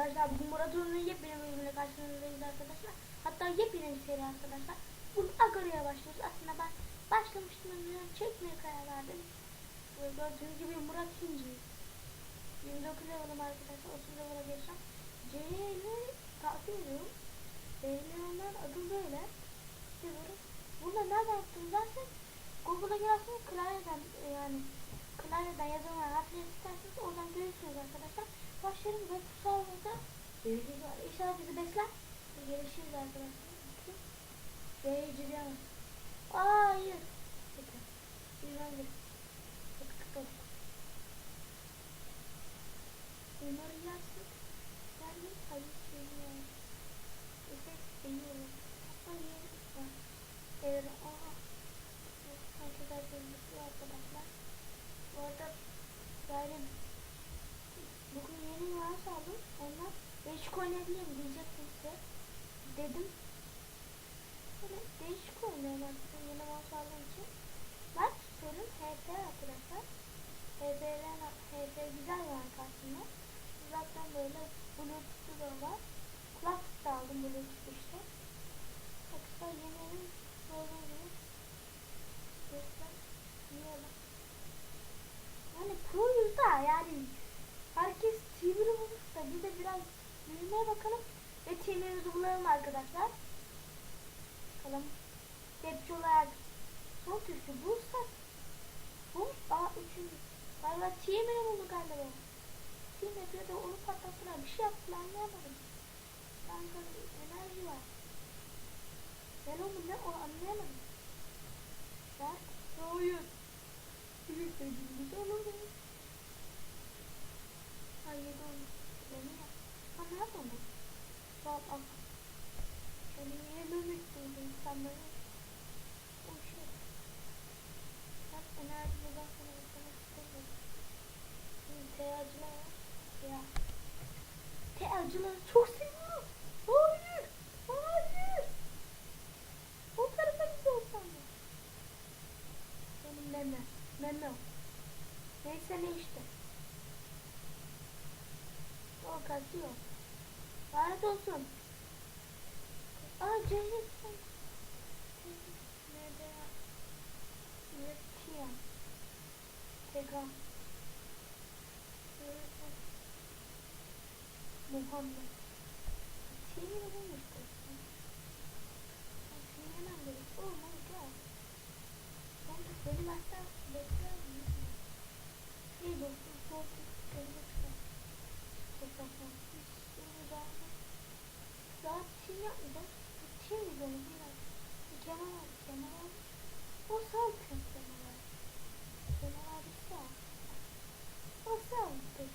arkadaşlar bugün Murat Ünlü'nün yepyeni bölümüyle karşınızdayız arkadaşlar. Hatta yepyeni seri arkadaşlar. Bugün Agari'ye başlıyoruz. Aslında ben başlamıştım önceden çekmeye karar verdim. Böyle gördüğünüz gibi Murat İnci. 29 level'ım arkadaşlar. 30 level'a geçeceğim. C'yi takip ediyorum. Beğenilenler adı böyle. Seviyorum. Bunu da nereden yaptım dersen Google'a girerseniz klavyeden yani klavyeden yazılan harfleri isterseniz oradan görürsünüz arkadaşlar. Başlarım ve bu sayfada görüşürüz. İnşallah bizi besler. Görüşürüz arkadaşlar. B'yi ciriyorum. Aa hayır. Peki. Bilmem gerek. Çok tıkla. Umarı yazsın. Yani hayır söylüyorum. İşte beğeniyorum. Hatta yeni var. Evet. Herkese görüşürüz arkadaşlar. Bu arada üniversite aldım. Onlar değişik oynayabilirim diyecektim size. Dedim. Böyle değişik oynuyorum aslında yeni üniversite aldığım için. Ben tutuyorum HP arkadaşlar. HP'den HP güzel var karşımda. Zaten böyle Bluetooth'u da var. Kulaklık da aldım Bluetooth işte. Arkadaşlar yeni evim gördüğünüz gibi. Göster. Niye lan? Yani proyuz da yani herkes TV'li bulmuş da biz de biraz büyümeye bakalım ve TV'mizi bulalım arkadaşlar. Bakalım. Tepki olarak son tuşu bulsak bu aa üçüncü. Galiba TV'li buldu galiba. Yapıyor da onu patlattılar. Bir şey yaptılar anlayamadım. Kanka enerji var. Ben onu ne o anlayamadım. Ver. Hayır. Büyük ödülümüz olur mu? Hayır onu. Nerede onu? Bak al. Seni niye dönüştün insanları? O şey. Bak enerji buradan sana bakmak istemiyorum. Şimdi teacılar var. Ya. Teacıları çok seviyorum. Hayır. Hayır. O tarafa gidiyor sandım. Benim meme. Meme. Neyse ne işte. O kaçıyor. Lanet olsun. Aa Cengiz. Nerede ya? Üretiyen. Tegram. Muhammed. Şeyi bulmuştu. Hemen gerek. Oh my god. Ben de benim hatta bekler miyim? Şey dostum, dostum, kendine çıkar. Topraklar. Şimdi daha daha çiğ yapmayacağız. Çiğ mi böyle biraz? Bir Kemal abi, Kemal abi. Kemal abi sağ. O sağ olsun.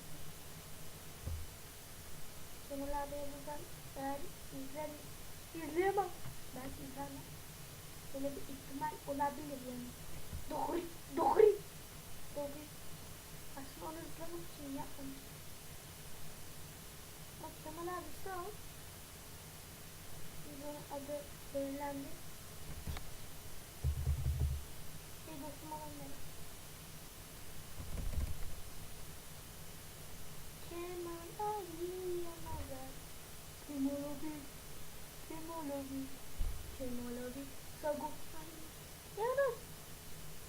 Kemal abiye buradan eğer izler, izleyemem. Ben izlemem. Böyle bir ihtimal olabilir. Doğru, doğru, doğru. Aslında onu izlemek için yapmamış. Bak Kemal. Bir dostum olanları. Kemal abi yanarlar. Kemal abi, Kemal abi, Kemal abi. Sagop Yarın.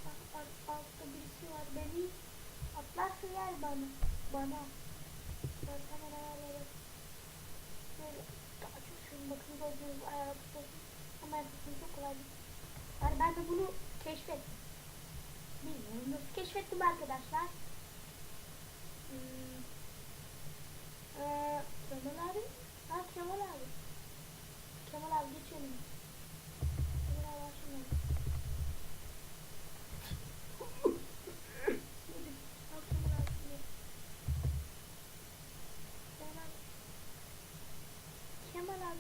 Bak alt, altta birisi var. Beni atlarsa yer bana. Bana. Ben hemen ayarları. Böyle şunu bakın gördüğünüz ayar tutuyorsun. Ama yapısını çok kolay. Yani ben de bunu keşfettim. Bilmiyorum nasıl keşfettim arkadaşlar.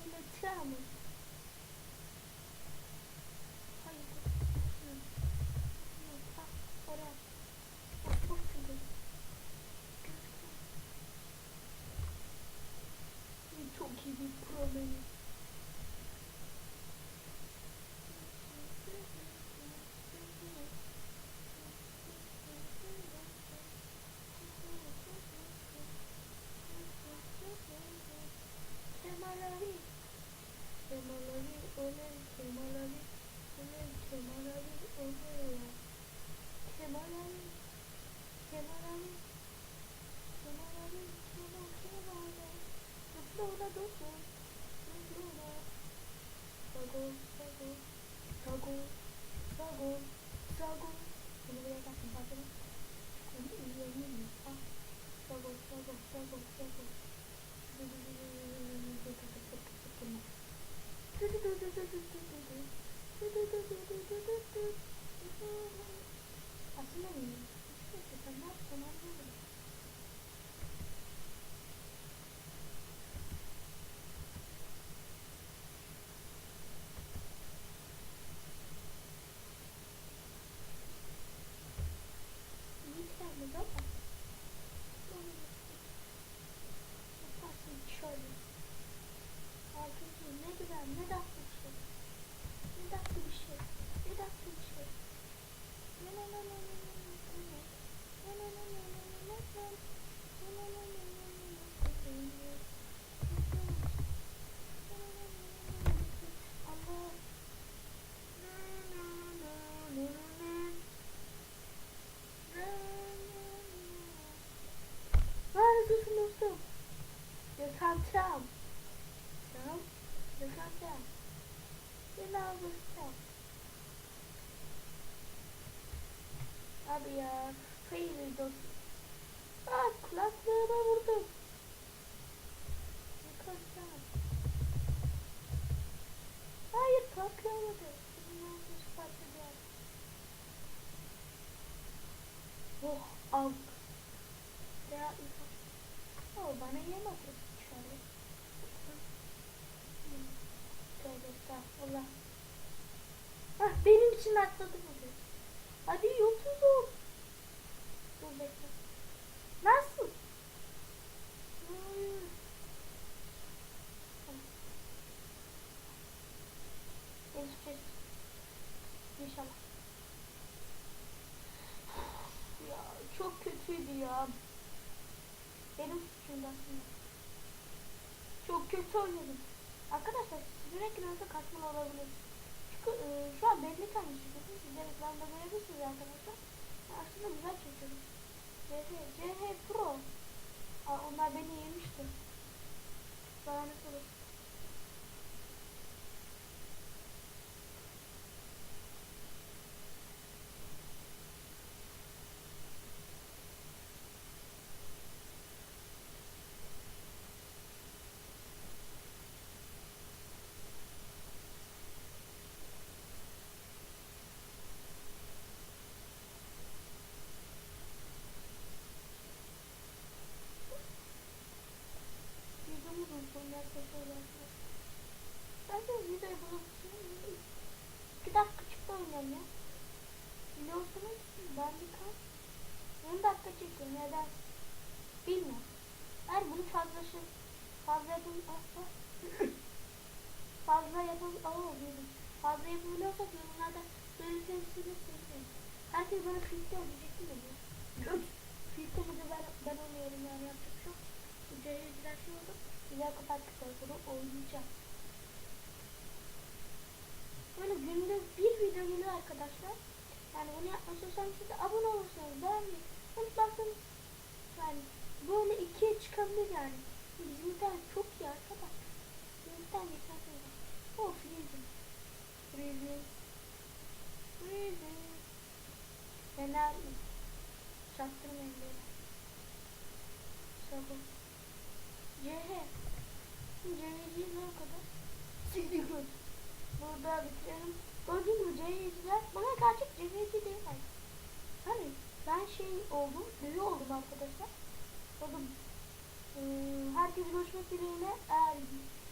Mama, tell me. Abi ya. Hayır dostum. Aa kulaklığıma vurdum. Yakancam. Hayır patlayamadı. Yanlış patladı. Oh al. Ya Oh bana yem atıyorsun şöyle. Tövbe estağfurullah. Hah benim için atladı bu. Hadi yolsuzum. Dur bekle. Nasıl? Hayır. Tamam. Gelişeceğiz. İnşallah. Ya çok kötüydü ya. Benim suçumdu aslında. Çok kötü oynadım. Arkadaşlar sizin ekranınızda kaçmalı olabilir. E, şu an belli tanesi dedim. Siz de görebilirsiniz arkadaşlar. Aslında güzel çekiyorum. CH, CH Pro. Aa, onlar beni yemişti. Daha ne neden bilmiyorum. Eğer bunu fazlaşı fazla yapın ah, ah. fazla yapın aa dedim. Fazla yapabiliyorsak yorumlarda belirtirsiniz. Herkes bana filtre ödeyecekti mi. Filtre de ben, ben onu yorumlar yapacak çok. Videoyu biraz şey oldu. Güzel kapattıktan sonra oynayacağım. Böyle günde bir video geliyor arkadaşlar. Yani bunu yapmak istiyorsanız siz de abone olursanız beğenmeyi unutmazsanız yani. Böyle ikiye çıkabilir yani. Bizim internet çok iyi arkadaş. Bizim internet yeterli. Of rezil. Rezil. Rezil. Fener mi? Çaktırmayın beni. Sabun. CH. CH'yi ne kadar? Siliyor. Burada bitirelim. Gördün mü CH'ciler? Bana gerçek CH'ci ben şey oldum, büyü oldum arkadaşlar. Oldum. Ee, herkes görüşmek dileğiyle. Eğer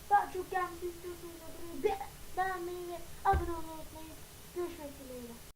daha çok gelmesi istiyorsanız beğenmeyi ve abone olmayı unutmayın. Görüşmek dileğiyle.